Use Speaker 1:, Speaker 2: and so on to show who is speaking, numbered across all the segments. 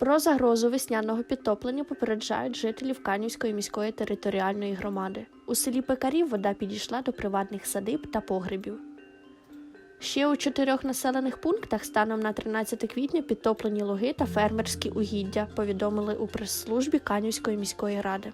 Speaker 1: Про загрозу весняного підтоплення попереджають жителів Канівської міської територіальної громади. У селі Пекарів вода підійшла до приватних садиб та погребів. Ще у чотирьох населених пунктах станом на 13 квітня підтоплені луги та фермерські угіддя, повідомили у прес-службі Канівської міської ради.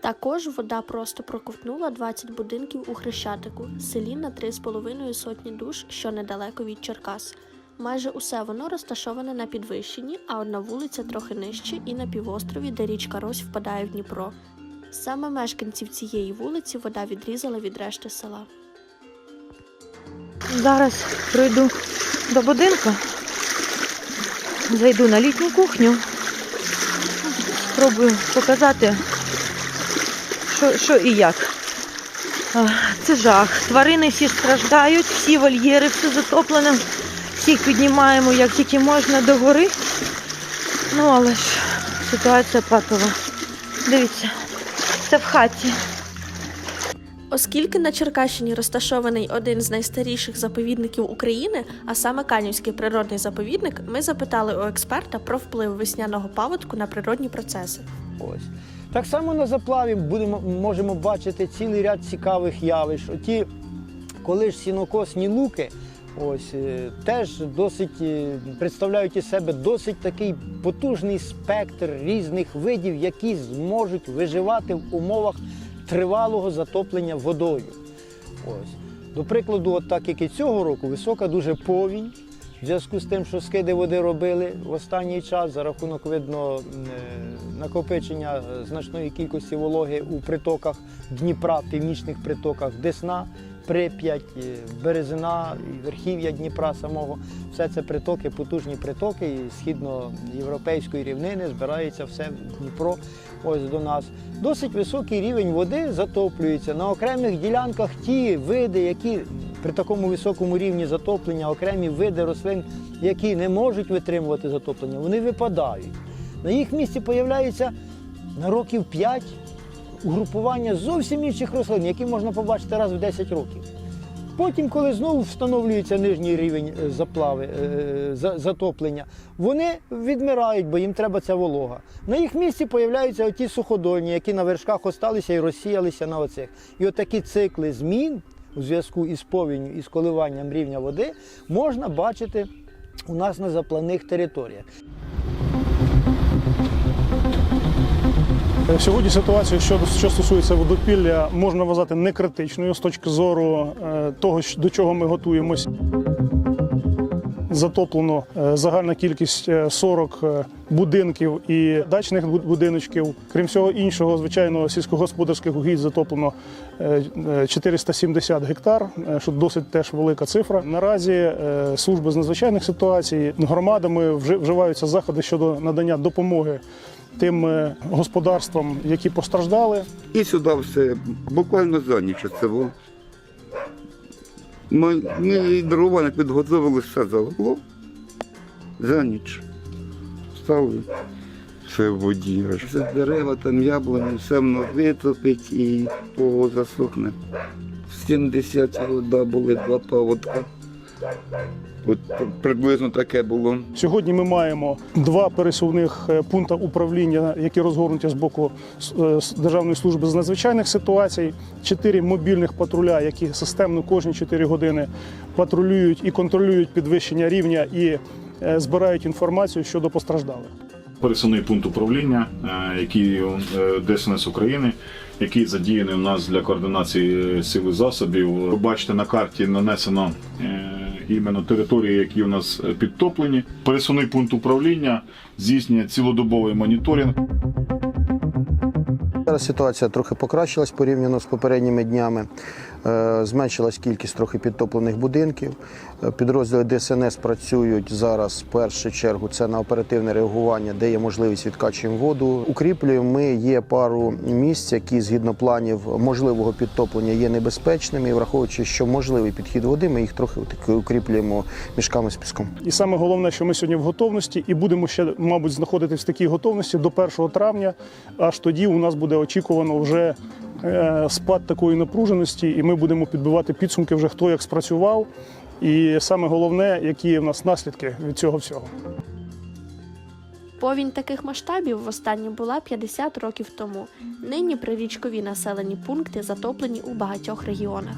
Speaker 1: Також вода просто проковтнула 20 будинків у Хрещатику, селі на 3,5 сотні душ, що недалеко від Черкас. Майже усе воно розташоване на підвищенні, а одна вулиця трохи нижче і на півострові, де річка Рось впадає в Дніпро. Саме мешканців цієї вулиці вода відрізала від решти села.
Speaker 2: Зараз пройду до будинку, зайду на літню кухню, спробую показати, що, що і як. Це жах. Тварини всі страждають, всі вольєри, все затоплено. Всіх піднімаємо як тільки можна до гори. Ну, але ж ситуація патова. Дивіться, це в хаті.
Speaker 1: Оскільки на Черкащині розташований один з найстаріших заповідників України, а саме Канівський природний заповідник, ми запитали у експерта про вплив весняного паводку на природні процеси.
Speaker 3: Ось. Так само на заплаві будемо, можемо бачити цілий ряд цікавих явищ. Оті, коли ж сінокосні луки, ось, е, теж досить е, представляють із себе досить такий потужний спектр різних видів, які зможуть виживати в умовах тривалого затоплення водою. Ось. До прикладу, от так як і цього року, висока дуже повінь. В зв'язку з тим, що скиди води робили в останній час за рахунок видно е, накопичення значної кількості вологи у притоках Дніпра, північних притоках Десна, Прип'ять, Березина, верхів'я Дніпра самого. Все це притоки, потужні притоки і східноєвропейської рівнини збирається все в Дніпро ось до нас. Досить високий рівень води затоплюється. На окремих ділянках ті види, які при такому високому рівні затоплення, окремі види рослин, які не можуть витримувати затоплення, вони випадають. На їх місці появляється на років 5 угрупування зовсім інших рослин, які можна побачити раз в 10 років. Потім, коли знову встановлюється нижній рівень е, заплави, е, затоплення, вони відмирають, бо їм треба ця волога. На їх місці появляються оті суходольні, які на вершках осталися і розсіялися на оцих. І отакі цикли змін у зв'язку із повінню і з коливанням рівня води можна бачити у нас на заплавних територіях.
Speaker 4: Сьогодні ситуація, що, що стосується водопілля, можна вважати не критичною з точки зору е, того, до чого ми готуємось. Затоплено е, загальна кількість е, 40 е, будинків і дачних будиночків. Крім всього іншого, звичайно, сільськогосподарських угідь затоплено е, е, 470 гектар, е, що досить теж велика цифра. Наразі е, служби з надзвичайних ситуацій громадами вживаються заходи щодо надання допомоги тим е, господарствам, які постраждали.
Speaker 5: І сюди все буквально за ніч це було. Ми, ми дрова не підготовили, все залило. За ніч. Стали все в воді. Все дерева, там яблуні, все воно витопить і позасохне. В 70 вода були два паводка. От приблизно таке було.
Speaker 4: Сьогодні ми маємо два пересувних е, пункти управління, які розгорнуті з боку е, Державної служби з надзвичайних ситуацій, чотири мобільних патруля, які системно кожні 4 години патрулюють і контролюють підвищення рівня і е, збирають інформацію щодо постраждалих.
Speaker 6: пересувний пункт управління, який ДСНС України, який задіяний у нас для координації сил і засобів. Ви бачите, на карті нанесено іменно території, які у нас е, підтоплені. Пересувний пункт управління здійснює цілодобовий моніторинг.
Speaker 7: Зараз ситуація трохи покращилась порівняно з попередніми днями. Е, Зменшилась кількість трохи підтоплених будинків. Е, Підрозділи ДСНС працюють зараз в першу чергу. Це на оперативне реагування, де є можливість відкачуємо воду. Укріплюємо ми є пару місць, які згідно планів можливого підтоплення є небезпечними. І враховуючи, що можливий підхід води, ми їх трохи укріплюємо мішками з піском.
Speaker 4: І саме головне, що ми сьогодні в готовності, і будемо ще, мабуть, знаходитись в такій готовності до 1 травня. Аж тоді у нас буде очікувано вже спад такої напруженості, і ми будемо підбивати підсумки вже хто як спрацював. І саме головне, які в нас наслідки від цього всього.
Speaker 1: Повінь таких масштабів востаннє була 50 років тому. Нині прирічкові населені пункти затоплені у багатьох регіонах.